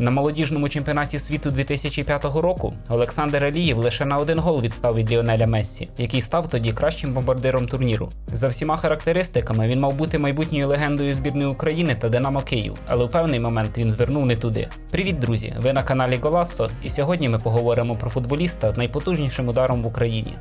На молодіжному чемпіонаті світу 2005 року Олександр Алієв лише на один гол відстав від Ліонеля Мессі, який став тоді кращим бомбардиром турніру. За всіма характеристиками він мав бути майбутньою легендою збірної України та Динамо Київ, але у певний момент він звернув не туди. Привіт, друзі! Ви на каналі Голассо, і сьогодні ми поговоримо про футболіста з найпотужнішим ударом в Україні.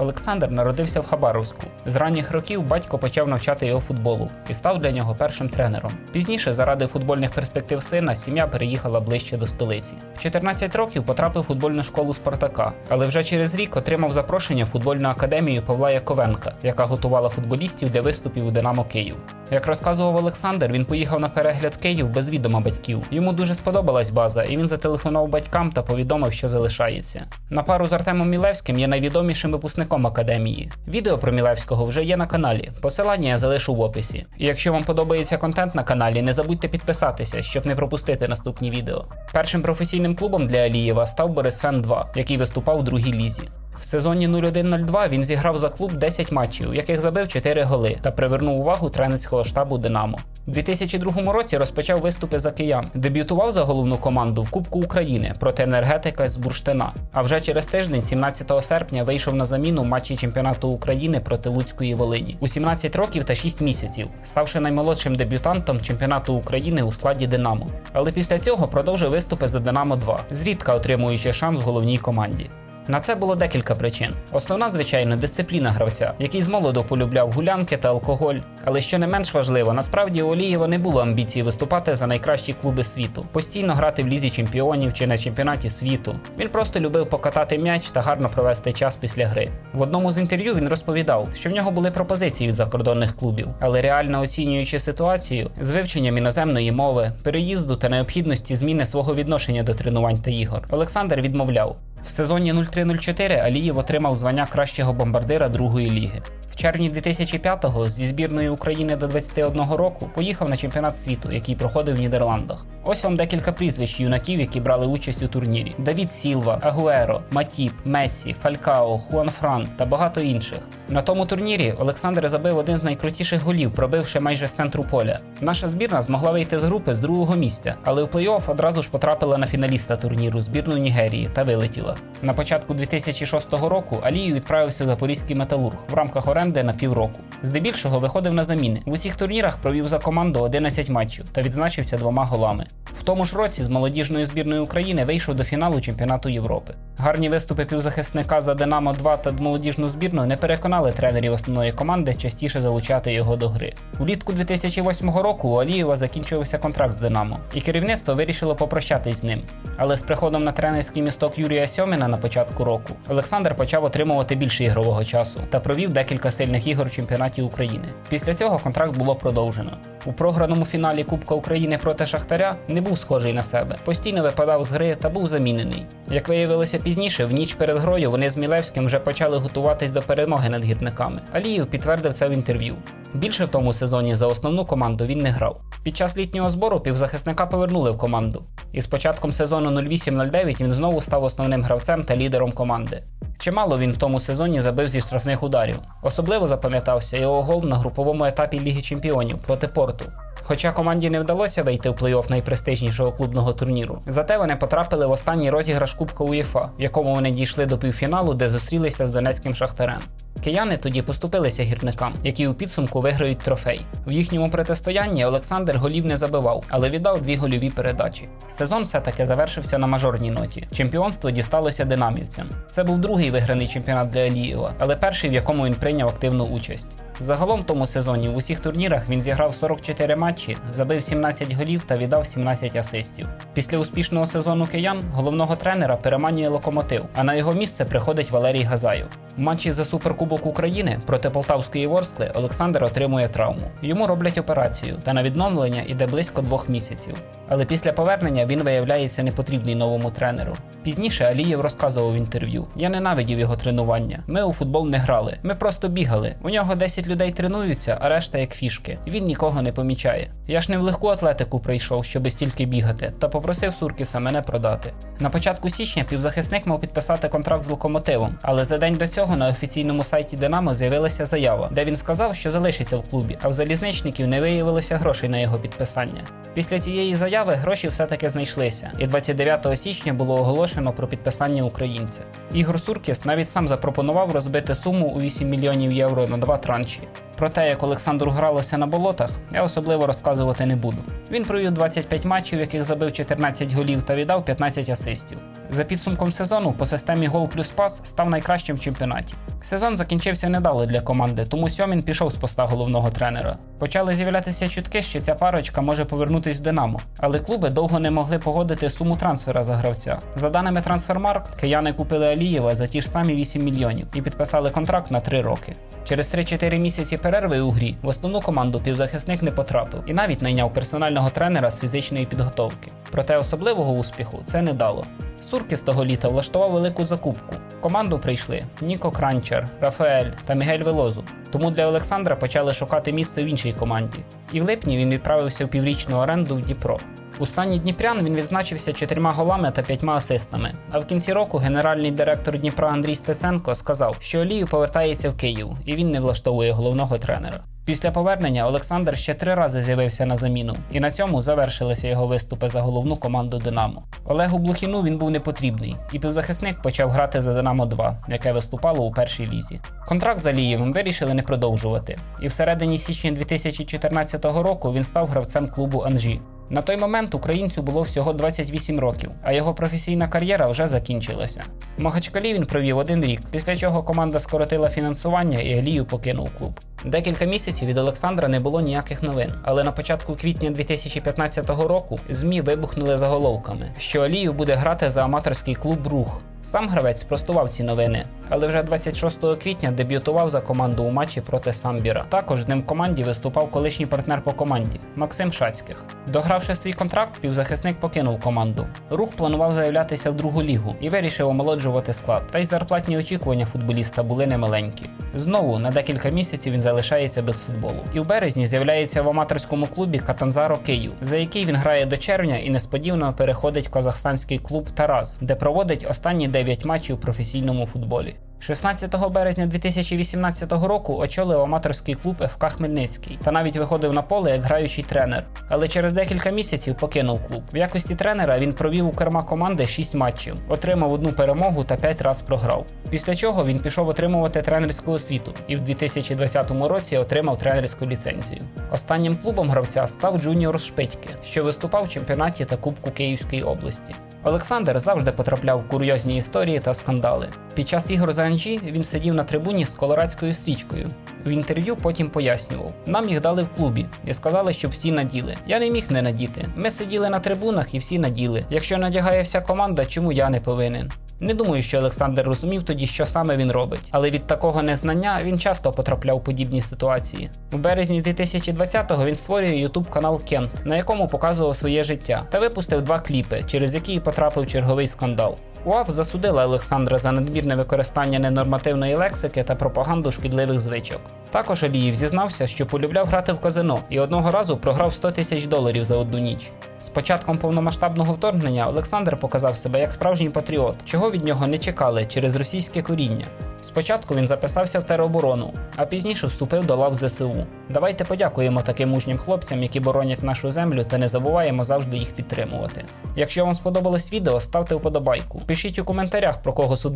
Олександр народився в Хабаровську. З ранніх років батько почав навчати його футболу і став для нього першим тренером. Пізніше, заради футбольних перспектив сина, сім'я переїхала ближче до столиці. В 14 років потрапив у футбольну школу Спартака, але вже через рік отримав запрошення в футбольну академію Павла Яковенка, яка готувала футболістів для виступів у Динамо Київ. Як розказував Олександр, він поїхав на перегляд Київ без відома батьків. Йому дуже сподобалась база, і він зателефонував батькам та повідомив, що залишається. На пару з Артемом Мілевським є найвідомішим випускником академії. Відео про Мілевського вже є на каналі. Посилання я залишу в описі. І якщо вам подобається контент на каналі, не забудьте підписатися, щоб не пропустити наступні відео. Першим професійним клубом для Алієва став Борисфен 2, який виступав у другій лізі. В сезоні 01-02 він зіграв за клуб 10 матчів, яких забив 4 голи та привернув увагу тренерського штабу Динамо. У 2002 році розпочав виступи за киян. Дебютував за головну команду в Кубку України проти енергетика з Бурштина. А вже через тиждень, 17 серпня, вийшов на заміну в матчі чемпіонату України проти Луцької Волині у 17 років та 6 місяців, ставши наймолодшим дебютантом чемпіонату України у складі Динамо. Але після цього продовжив виступи за Динамо 2, зрідка отримуючи шанс в головній команді. На це було декілька причин. Основна, звичайно, дисципліна гравця, який з молоду полюбляв гулянки та алкоголь. Але що не менш важливо, насправді у Олієва не було амбіції виступати за найкращі клуби світу, постійно грати в лізі чемпіонів чи на чемпіонаті світу. Він просто любив покатати м'яч та гарно провести час після гри. В одному з інтерв'ю він розповідав, що в нього були пропозиції від закордонних клубів, але реально оцінюючи ситуацію з вивченням іноземної мови, переїзду та необхідності зміни свого відношення до тренувань та ігор, Олександр відмовляв. В сезоні 03-04 Алієв отримав звання кращого бомбардира другої ліги. Червні 2005-го зі збірної України до 21 року поїхав на чемпіонат світу, який проходив в Нідерландах. Ось вам декілька прізвищ юнаків, які брали участь у турнірі: Давід Сілва, Агуеро, Матіп, Мессі, Фалькао, Хуан Фран та багато інших. На тому турнірі Олександр забив один з найкрутіших голів, пробивши майже з центру поля. Наша збірна змогла вийти з групи з другого місця, але в плей-офф одразу ж потрапила на фіналіста турніру збірну Нігерії та вилетіла. На початку 2006 року Алію відправився Запорізький металург в рамках оренди на півроку. Здебільшого виходив на заміни. В усіх турнірах провів за команду 11 матчів та відзначився двома голами. В тому ж році з молодіжною збірною України вийшов до фіналу чемпіонату Європи. Гарні виступи півзахисника за Динамо 2 та молодіжну збірну не переконали тренерів основної команди частіше залучати його до гри. Улітку 2008 року у Алієва закінчувався контракт з Динамо, і керівництво вирішило попрощатись з ним. Але з приходом на тренерський місток Юрія Сьоміна на початку року Олександр почав отримувати більше ігрового часу та провів декілька сильних ігор в чемпіонаті України. Після цього контракт було продовжено. У програному фіналі Кубка України проти Шахтаря не був схожий на себе, постійно випадав з гри та був замінений. Як виявилося пізніше, в ніч перед грою вони з Мілевським вже почали готуватись до перемоги над гірниками. Аліїв підтвердив це в інтерв'ю. Більше в тому сезоні за основну команду він не грав. Під час літнього збору півзахисника повернули в команду, і з початком сезону 08-09 він знову став основним гравцем та лідером команди. Чимало він в тому сезоні забив зі штрафних ударів. Особливо запам'ятався його гол на груповому етапі Ліги Чемпіонів проти Порту. Хоча команді не вдалося вийти в плей-офф найпрестижнішого клубного турніру, зате вони потрапили в останній розіграш Кубка УЄФА, в якому вони дійшли до півфіналу, де зустрілися з донецьким шахтарем. Кияни тоді поступилися гірникам, які у підсумку виграють трофей. В їхньому протистоянні Олександр голів не забивав, але віддав дві гольові передачі. Сезон все-таки завершився на мажорній ноті. Чемпіонство дісталося динамівцям. Це був другий виграний чемпіонат для Алієва, але перший, в якому він прийняв активну участь. Загалом в тому сезоні в усіх турнірах він зіграв 44 матчі, забив 17 голів та віддав 17 асистів. Після успішного сезону киян головного тренера переманює локомотив, а на його місце приходить Валерій Газаєв. Матчі за Суперкубок України проти Полтавської Ворскли Олександр отримує травму. Йому роблять операцію, та на відновлення йде близько двох місяців. Але після повернення він виявляється непотрібний новому тренеру. Пізніше Алієв розказував в інтерв'ю: Я ненавидів його тренування. Ми у футбол не грали. Ми просто бігали. У нього 10 людей тренуються, а решта як фішки. Він нікого не помічає. Я ж не в легку атлетику прийшов, щоби стільки бігати, та попросив Суркіса мене продати. На початку січня півзахисник мав підписати контракт з локомотивом, але за день до цього цього на офіційному сайті Динамо з'явилася заява, де він сказав, що залишиться в клубі, а в залізничників не виявилося грошей на його підписання. Після цієї заяви гроші все-таки знайшлися, і 29 січня було оголошено про підписання українця. Ігор Суркіс навіть сам запропонував розбити суму у 8 мільйонів євро на два транші. Про те, як Олександру гралося на болотах, я особливо розказувати не буду. Він провів 25 матчів, в яких забив 14 голів та віддав 15 асистів. За підсумком сезону по системі гол плюс пас став найкращим в чемпіонаті. Сезон закінчився недало для команди, тому Сьомін пішов з поста головного тренера. Почали з'являтися чутки, що ця парочка може повернутись в Динамо, але клуби довго не могли погодити суму трансфера за гравця. За даними Трансфермаркт, кияни купили Алієва за ті ж самі 8 мільйонів і підписали контракт на 3 роки. Через 3-4 місяці перерви у грі в основну команду півзахисник не потрапив і навіть найняв персонального тренера з фізичної підготовки. Проте особливого успіху це не дало. Суркіс того літа влаштував велику закупку. Команду прийшли Ніко Кранчер, Рафаель та Мігель Велозу. Тому для Олександра почали шукати місце в іншій команді. І в липні він відправився в піврічну оренду в Дніпро. У стані Дніпрян він відзначився чотирма голами та п'ятьма асистами. А в кінці року генеральний директор Дніпра Андрій Стеценко сказав, що Олію повертається в Київ і він не влаштовує головного тренера. Після повернення Олександр ще три рази з'явився на заміну, і на цьому завершилися його виступи за головну команду Динамо. Олегу Блухіну він був не потрібний, і півзахисник почав грати за Динамо 2, яке виступало у першій лізі. Контракт з Алієвим вирішили не продовжувати, і всередині січня 2014 року він став гравцем клубу Анжі. На той момент українцю було всього 28 років, а його професійна кар'єра вже закінчилася. В Махачкалі він провів один рік, після чого команда скоротила фінансування і Алію покинув клуб. Декілька місяців від Олександра не було ніяких новин, але на початку квітня 2015 року ЗМІ вибухнули заголовками, що Алію буде грати за аматорський клуб Рух. Сам гравець спростував ці новини, але вже 26 квітня дебютував за команду у матчі проти Самбіра. Також з ним в команді виступав колишній партнер по команді Максим Шацьких. Догравши свій контракт, півзахисник покинув команду. Рух планував заявлятися в другу лігу і вирішив омолоджувати склад. Та й зарплатні очікування футболіста були немаленькі. Знову на декілька місяців він залишається без футболу. І в березні з'являється в аматорському клубі Катанзаро Київ, за який він грає до червня і несподівано переходить в казахстанський клуб Тарас, де проводить останні 9 матчів у професійному футболі. 16 березня 2018 року очолив аматорський клуб ФК Хмельницький та навіть виходив на поле як граючий тренер. Але через декілька місяців покинув клуб. В якості тренера він провів у керма команди 6 матчів, отримав одну перемогу та 5 разів програв. Після чого він пішов отримувати тренерську освіту і в 2020 році отримав тренерську ліцензію. Останнім клубом гравця став Джуніор Шпитьки, що виступав в чемпіонаті та Кубку Київської області. Олександр завжди потрапляв в курйозні історії та скандали. Під час ігор за Анжі він сидів на трибуні з колорадською стрічкою. В інтерв'ю потім пояснював: нам їх дали в клубі і сказали, щоб всі наділи. Я не міг не надіти. Ми сиділи на трибунах і всі наділи. Якщо надягає вся команда, чому я не повинен? Не думаю, що Олександр розумів тоді, що саме він робить, але від такого незнання він часто потрапляв у подібні ситуації. У березні 2020-го він створює YouTube канал Кент, на якому показував своє життя, та випустив два кліпи, через які потрапив черговий скандал. УАФ засудила Олександра за надмірне використання ненормативної лексики та пропаганду шкідливих звичок. Також Аліїв зізнався, що полюбляв грати в казино і одного разу програв 100 тисяч доларів за одну ніч. З початком повномасштабного вторгнення Олександр показав себе як справжній патріот, чого від нього не чекали через російське коріння. Спочатку він записався в тероборону, а пізніше вступив до лав ЗСУ. Давайте подякуємо таким мужнім хлопцям, які боронять нашу землю, та не забуваємо завжди їх підтримувати. Якщо вам сподобалось відео, ставте вподобайку. Пишіть у коментарях, про кого з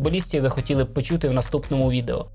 ви хотіли б почути в наступному відео.